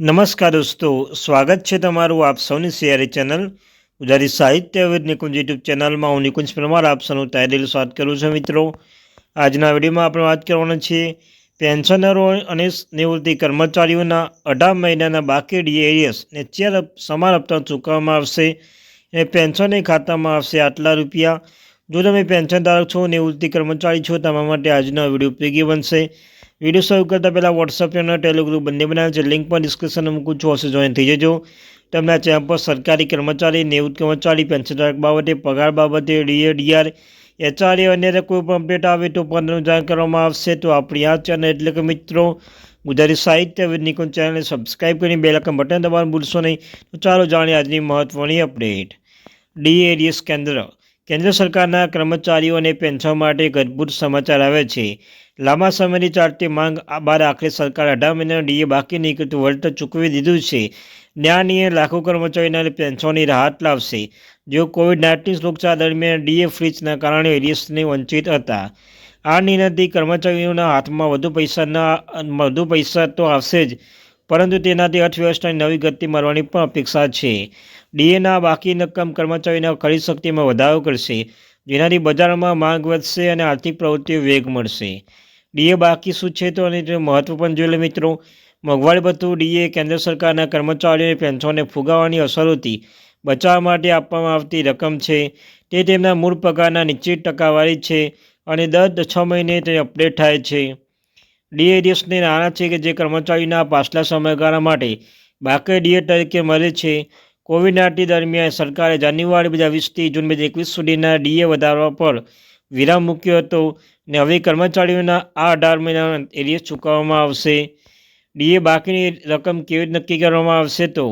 નમસ્કાર દોસ્તો, સ્વાગત છે તમારું આપ સૌની સિયારી ચેનલ ગુજરાતી સાહિત્ય વિદ નિકુંજ યુટ્યુબ ચેનલમાં. હું નિકુંજ પરમાર, આપ સૌનું તહેદિલ સ્વાગત કરું છું મિત્રો. આજના વિડીયોમાં આપણે વાત કરવાના છીએ પેન્શનરો અને નિવૃત્તિ કર્મચારીઓના અઢાર મહિનાના બાકી ડીએએસ ને ચાર સમાન હપ્તા ચૂકવવામાં આવશે. અને પેન્શનની ખાતામાં આવશે આટલા રૂપિયા. જો તમે પેન્શનધારક છો, નિવૃત્તિ કર્મચારી છો, તમારા માટે આજનો વીડિયો ઉપયોગી બનશે. વીડિયો શરૂ કરતાં પહેલાં વોટ્સઅપ અને ટેલિગ્રુપ બંને બનાવે છે. લિંક પણ ડિસ્ક્રિપ્શનમાં મૂકું છું. હશે જોઈન થઈ જજો. તમને આ ચેનલ પર સરકારી કર્મચારી, નિવૃત્ત કર્મચારી પેન્શનધારક બાબતે પગાર બાબતે ડીએ ડીઆર એચઆરએ અને કોઈ પણ અપડેટ આવે તો પણ જાણ કરવામાં આવશે. તો આપણી આ ચેનલ એટલે કે મિત્રો, ગુજરાતી સાહિત્ય નિકુંજ ચેનલને સબસ્ક્રાઈબ કરીને બે લાખ બટન દબાવવાનું ભૂલશો નહીં. તો ચાલો જાણીએ આજની મહત્ત્વની અપડેટ ડીએડીએસ કેન્દ્ર. કેન્દ્ર સરકારના કર્મચારીઓ અને પેન્શન માટે અદ્ભુત સમાચાર આવે છે. લાંબા સમયની ચાલતી માંગ બાદ આખરે સરકાર અઢાર મહિનાના ડીએ બાકી નીકળતું વળતર ચૂકવી દીધું છે. ન્યાયનીય લાખો કર્મચારીઓના પેન્શનની રાહત લાવશે. જેઓ કોવિડ નાઇન્ટીન રોગચાળા દરમિયાન ડીએ ફ્રીજના કારણે એરિયસને વંચિત હતા. આ નિર્ણયથી કર્મચારીઓના હાથમાં વધુ પૈસાના, વધુ પૈસા તો આવશે જ. પરંતુ તેનાથી અર્થવ્યવસ્થાની નવી ગતિ મારવાની પણ અપેક્ષા છે. ડીએના બાકી રકમ કર્મચારીઓના ખરીદ શક્તિમાં વધારો કરશે, જેનાથી બજારમાં માંગ વધશે અને આર્થિક પ્રવૃત્તિઓ વેગ મળશે. ડીએ બાકી શું છે તો અને તેનું મહત્ત્વ પણ જોઈ લે મિત્રો. મોંઘવારી ભથ્થું ડીએ કેન્દ્ર સરકારના કર્મચારીઓની પેન્શનને ફુગાવાની અસરોથી બચાવવા માટે આપવામાં આવતી રકમ છે. તે તેમના મૂળ પગારના નિશ્ચિત ટકાવારી છે અને દર છ મહિને તે અપડેટ થાય છે. ડીએડીએસને નાણાં છે કે જે કર્મચારીના પાછલા સમયગાળા માટે બાકી ડીએ તરીકે મળે છે. કોવિડ નાઇન્ટીન દરમિયાન સરકારે જાન્યુઆરી બે હજાર વીસથી જૂન બે હજાર એકવીસ સુધીના ડીએ વધારવા પર વિરામ મૂક્યો હતો ને હવે કર્મચારીઓના આ અઢાર મહિના એરિયસ ચૂકવવામાં આવશે. ડીએ બાકીની રકમ કેવી રીતે નક્કી કરવામાં આવશે તો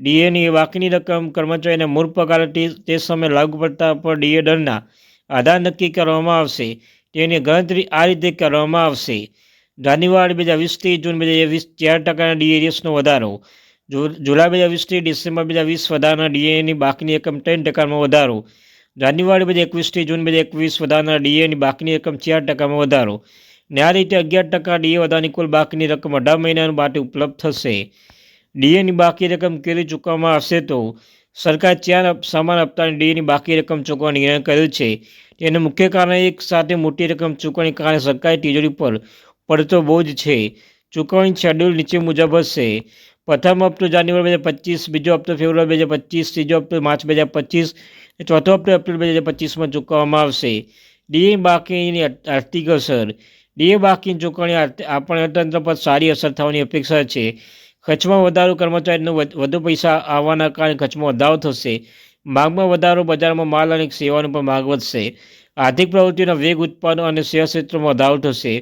ડીએની બાકીની રકમ કર્મચારીના મૂળ પગાર તે સમયે લાગુ પડતા પર ડીએ દરના આધાર નક્કી કરવામાં આવશે. તેની ગણતરી આ રીતે કરવામાં આવશે. જાન્યુઆરી બે હજાર વીસથી જૂન બે હજાર વીસ ચાર ટકાના ડીએરીએસનો વધારો. જુલાઈ બે હજાર વીસથી ડિસેમ્બર બે હજાર વીસ વધારાના ડીએની બાકીની રકમ ત્રણ ટકામાં વધારો. જાન્યુઆરી બે હજાર એકવીસથી જૂન બે હજાર એકવીસ વધારાના ડીએની બાકીની રકમ ચાર ટકામાં વધારો. ને આ રીતે અગિયાર ટકા ડીએ વધારાની કુલ બાકીની રકમ અઢાર મહિનાનું માટે ઉપલબ્ધ થશે. ડીએની બાકી રકમ કેવી ચૂકવવામાં આવશે તો સરકાર ચાર સમાન હપ્તાની ડીએની બાકી રકમ ચૂકવવાનો નિર્ણય કર્યો છે. તેનું મુખ્ય કારણ એક સાથે મોટી રકમ ચૂકવણી કારણે સરકારી તિજોરી પર પડતો બોજ છે. ચૂકવણી શેડ્યુલ નીચે મુજબ હશે. પ્રથમ હપ્તો જાન્યુઆરી બે હજાર પચીસ, બીજો હપ્તો ફેબ્રુઆરી બે હજાર પચીસ, ત્રીજો હપ્તો માર્ચ બે હજાર પચીસ, ચોથો હપ્તો એપ્રિલ બે હજાર પચીસમાં ચૂકવવામાં આવશે. ડીએ બાકીની આર્થિક અસર ડીએ બાકીની ચૂકવણી આપણે અર્થતંત્ર પર સારી અસર થવાની અપેક્ષા છે. ખર્ચમાં વધારો કર્મચારીનો વધુ પૈસા આવવાના કારણે ખર્ચમાં વધારો થશે. માંગમાં વધારો બજારમાં માલ અને સેવાનો પણ માંગ વધશે. આર્થિક પ્રવૃત્તિના વેગ, ઉત્પાદન અને સેવા ક્ષેત્રમાં વધારો થશે.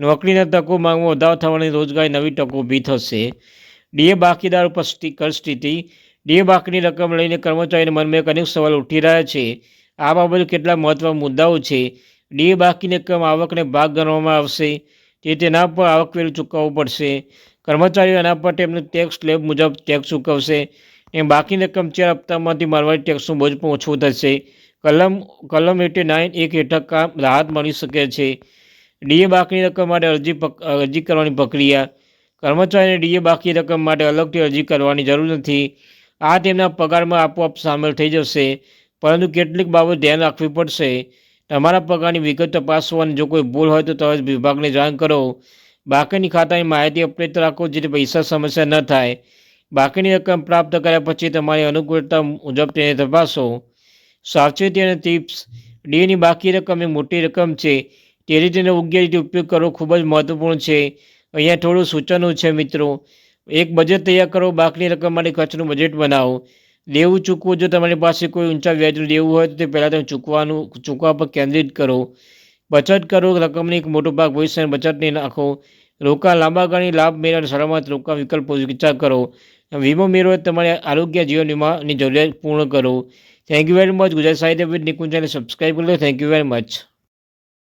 નોકરીના તકો માંગમાં વધારો થવાની રોજગારી નવી તકો ઊભી થશે. ડીએ બાકીદાર ઉપર કર સ્થિતિ. ડીએ બાકીની રકમ લઈને કર્મચારીના મનમાં અનેક સવાલ ઉઠી રહ્યા છે. આ બાબતે કેટલા મહત્વના મુદ્દાઓ છે? ડીએ બાકીની રકમ આવકને ભાગ ગણવામાં આવશે. તે તેના પર આવકવેર ચૂકવવું પડશે. કર્મચારીઓ એના પર તેમનું ટેક્સ સ્લેબ મુજબ ટેક્સ ચૂકવશે. એ બાકીની રકમ ચાર હપ્તામાંથી મારવાડી ટેક્સનું બોજ પણ ઓછું થશે. કલમ કલમ એટી નાઇન એક હેઠળ કામ રાહત મળી શકે છે. ડીએ બાકીની રકમ માટે અરજી અરજી કરવાની પ્રક્રિયા. કર્મચારીને ડીએ બાકી રકમ માટે અલગથી અરજી કરવાની જરૂર નથી. આ તેમના પગારમાં આપોઆપ સામેલ થઈ જશે. પરંતુ કેટલીક બાબત ધ્યાન રાખવી પડશે. તમારા પગારની વિગત તપાસવાની જો કોઈ ભૂલ હોય તો તરત વિભાગને જાણ કરો. બાકીની ખાતાની માહિતી અપડેટ રાખો જેથી પૈસા સમસ્યા ન થાય. બાકીની રકમ પ્રાપ્ત કર્યા પછી તમારી અનુકૂળતા મુજબ તેને તપાસો. સાવચેતી અને ટિપ્સ. ડીએની બાકી રકમ એ મોટી રકમ છે. તે રીતે યોગ્ય રીતે ઉપયોગ કરવો ખૂબ જ મહત્વપૂર્ણ છે. અહીંયા થોડું સૂચનો છે મિત્રો. એક બજેટ તૈયાર કરો, બાકીની રકમ માટે ખર્ચનું બજેટ બનાવો. દેવું ચૂકવું, જો તમારી પાસે કોઈ ઊંચા વ્યાજનું દેવું હોય તો તે પહેલાં તમે ચૂકવાનું, ચૂકવા પર કેન્દ્રિત કરો. બચત કરો, રકમની એક મોટો ભાગ ભવિષ્યની બચતને નાખો. રોકાણ લાંબા ગાળાની લાભ મેળવવા સલામત રોકાણ વિકલ્પો વિચાર કરો. વીમો મેળવો તમારે આરોગ્ય, જીવન વીમાની જરૂરિયાત પૂર્ણ કરો. Thank you very much Gujarat Sahitya નિકુંજાને subscribe કરો થેન્ક યુ વેરી મચ